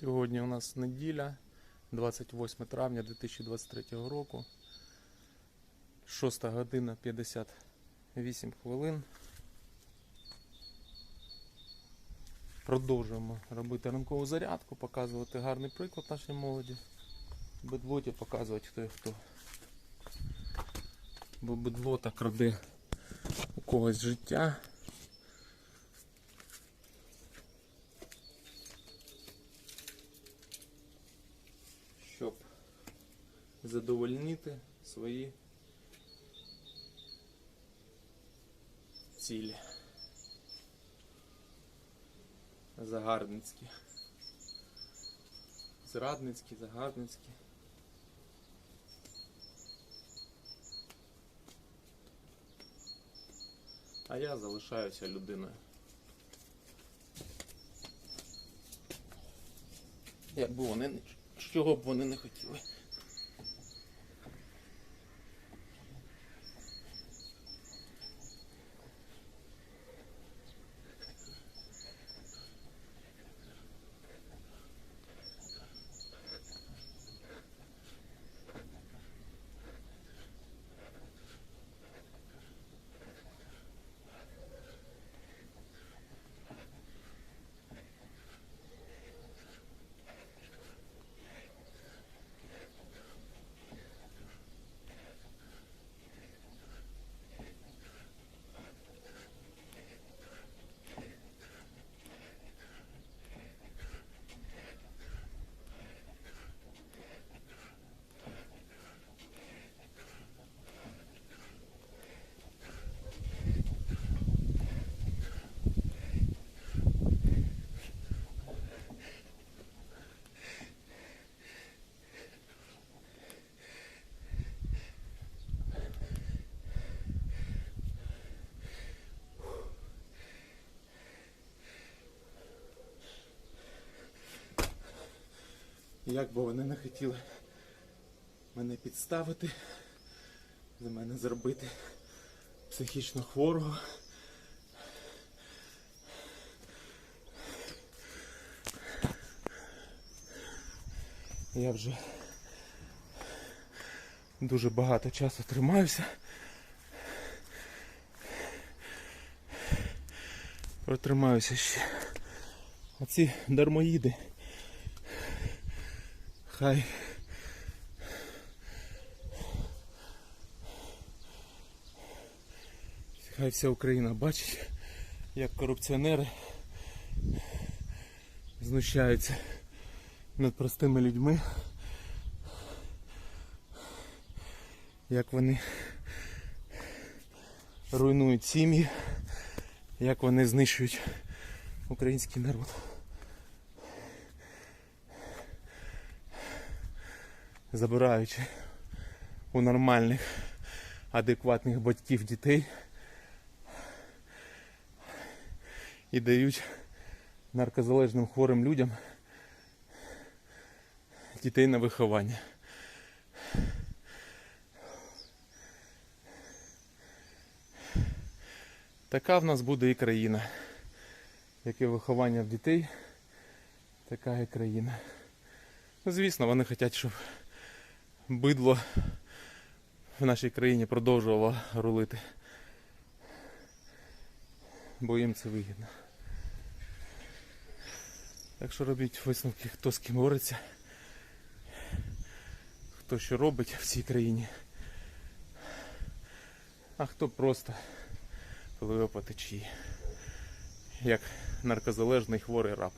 Сьогодні у нас неділя, 28 травня 2023 року. 6 година 58 хвилин. Продовжуємо робити ранкову зарядку, показувати гарний приклад нашій молоді. Бедлоті показувати хто є хто. Бо бедло так краде у когось життя. щоб задовольнити свої цілі. Загарбницькі. Зрадницькі, загарбницькі. А я залишаюся людиною. Якби вони чого б вони не хотіли. Як би вони не хотіли мене підставити, за мене зробити психічно хворого. Я вже дуже багато часу тримаюся. Протримаюся ще. Оці дармоїди. Хай. Хай вся Україна бачить, як корупціонери знущаються над простими людьми. Як вони руйнують сім'ї, як вони знищують український народ. Забираючи у нормальних, адекватних батьків дітей і дають наркозалежним хворим людям дітей на виховання. Така в нас буде і країна. Яке виховання в дітей, така і країна. Ну, звісно, вони хочуть, щоб бидло в нашій країні продовжувало рулити. Бо їм це вигідно. Так що робіть висновки, хто з ким бореться, хто що робить в цій країні, а хто просто пливе по течії, як наркозалежний хворий раб.